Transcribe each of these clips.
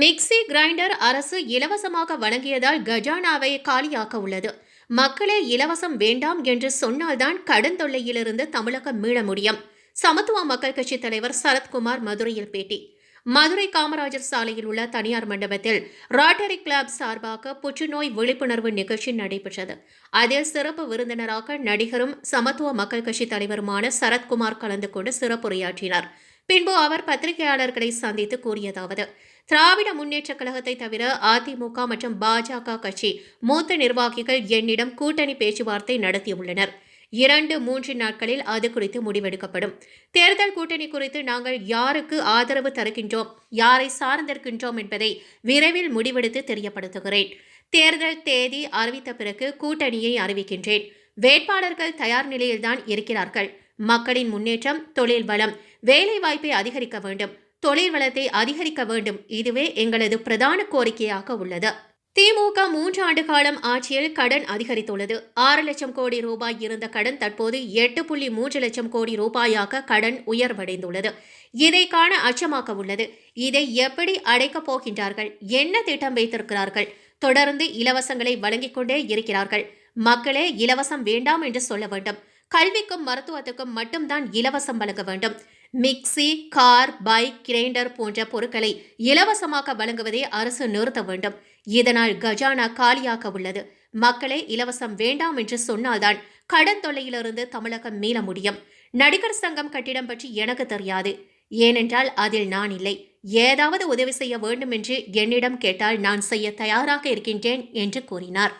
Mixie grinder அரசு இலவசமாக வழங்கியதால் கஜானாவை காலியாக்க உள்ளது. மக்களே இலவசம் வேண்டாம் என்று சொன்னால்தான் கடன் தொல்லையிலிருந்து தமிழகம் மீள முடியும். சமத்துவ மக்கள் கட்சி தலைவர் சரத்குமார் மதுரையில் பேட்டி. மதுரை காமராஜர் சாலையில் உள்ள தனியார் மண்டபத்தில் ராட்டரி கிளப் சார்பாக புற்றுநோய் விழிப்புணர்வு நிகழ்ச்சி நடைபெற்றது. அதில் சிறப்பு விருந்தினராக நடிகரும் சமத்துவ மக்கள் கட்சி தலைவருமான சரத்குமார் கலந்து கொண்டு சிறப்புரையாற்றினார். பின்பு அவர் பத்திரிகையாளர்களை சந்தித்து கூறியதாவது திராவிட முன்னேற்றக் கழகத்தை தவிர அதிமுக மற்றும் பாஜக கட்சி மூத்த நிர்வாகிகள் என்னிடம் கூட்டணி பேச்சுவார்த்தை நடத்தியுள்ளனர். இரண்டு மூன்று நாட்களில் அது குறித்து முடிவெடுக்கப்படும். தேர்தல் கூட்டணி குறித்து நாங்கள் யாருக்கு ஆதரவு தருகின்றோம் யாரை சார்ந்திருக்கின்றோம் என்பதை விரைவில் முடிவெடுத்து தெரியப்படுத்துகிறேன். தேர்தல் தேதி அறிவித்த பிறகு கூட்டணியை அறிவிக்கின்றேன். வேட்பாளர்கள் தயார் நிலையில்தான் இருக்கிறார்கள். மக்களின் முன்னேற்றம் தொழில் வளம் வேலை வாய்ப்பை அதிகரிக்க வேண்டும். தொழில் வளத்தை அதிகரிக்க வேண்டும். இதுவே எங்களது பிரதான கோரிக்கையாக உள்ளது. திமுக மூன்று ஆண்டு காலம் ஆட்சியில் கடன் அதிகரித்துள்ளது. ஆறு லட்சம் கோடி ரூபாய் இருந்த கடன் தற்போது எட்டு புள்ளி மூன்று லட்சம் கோடி ரூபாயாக கடன் உயர்வடைந்துள்ளது. இதை காண அச்சமாக்க உள்ளது. இதை எப்படி அடைக்கப் போகின்றார்கள்? என்ன திட்டம் வைத்திருக்கிறார்கள்? தொடர்ந்து இலவசங்களை வழங்கிக் கொண்டே இருக்கிறார்கள். மக்களே இலவசம் வேண்டாம் என்று சொல்ல வேண்டும். கல்விக்கும் மருத்துவத்துக்கும் மட்டும்தான் இலவசம் வழங்க வேண்டும். மிக்சி கார் பைக் கிரைண்டர் போன்ற பொருட்களை இலவசமாக வழங்குவதை அரசு நிறுத்த வேண்டும். இதனால் கஜானா காலியாக உள்ளது. மக்களே இலவசம் வேண்டாம் என்று சொன்னால்தான் கடன் தொல்லையிலிருந்து தமிழகம் மீள முடியும். நடிகர் சங்கம் கட்டிடம் பற்றி எனக்கு தெரியாது. ஏனென்றால் அதில் நான் இல்லை. ஏதாவது உதவி செய்ய வேண்டும் என்று என்னிடம் கேட்டால் நான் செய்ய தயாராக இருக்கின்றேன் என்று கூறினார்.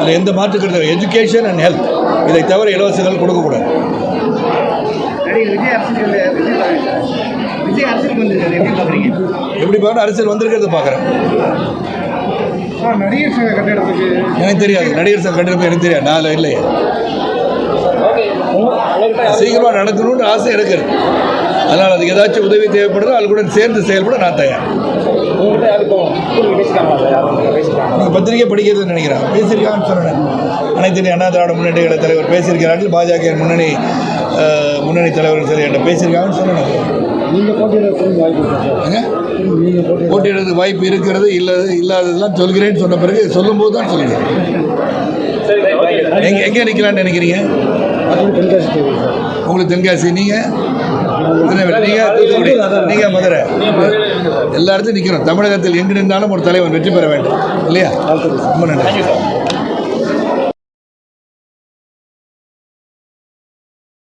அதில் எந்த மாற்றுக்கிறது எஜுகேஷன் அண்ட் ஹெல்த் இதை தவிர இலவசங்கள் கொடுக்கக்கூடாது. எப்படி பார்க்கணும் அரசியல் வந்திருக்கிறத பார்க்குறேன் ஆ நடிகர் சங்க கட்டிடத்துக்கு. எனக்கு தெரியாது. நடிகர் சங்க கண்டிப்பாக எனக்கு தெரியாது. நான் இல்லையே. சீக்கிரமாக நடக்கணும்னு ஆசை எனக்கு இருக்கு. அதனால் அதுக்கு ஏதாச்சும் உதவி தேவைப்படுதோ அது கூட சேர்ந்து செயல்பட நான் தயார். பத்திரிகை படிக்கிறதுன்னு நினைக்கிறேன். பேசியிருக்கான்னு சொன்னேன் அனைத்து அண்ணா திராவிட முன்னேற்ற தலைவர் பேசியிருக்கிறார்கள். பாஜக முன்னணி முன்னணி தலைவர்கள் சரி என்கிட்ட பேசியிருக்காங்கன்னு சொன்னேன் நீங்கள் போட்டியிட வாய்ப்பு இருக்கிறது இல்லாத இல்லாததெல்லாம் சொல்கிறேன்னு சொன்ன பிறகு சொல்லும்போது தான் சொல்லுங்கள் எங்கே எங்கே நிற்கலான்னு நினைக்கிறீங்க? உங்களுக்கு தென்காசி நீங்கள் நீங்கள் நீங்கள் மதுரை. எல்லா இடத்துலையும் நிற்கணும் தமிழகத்தில் எங்கு நின்றாலும் ஒரு தலைவன் வெற்றி பெற வேண்டும். இல்லையா? ரொம்ப நன்றி.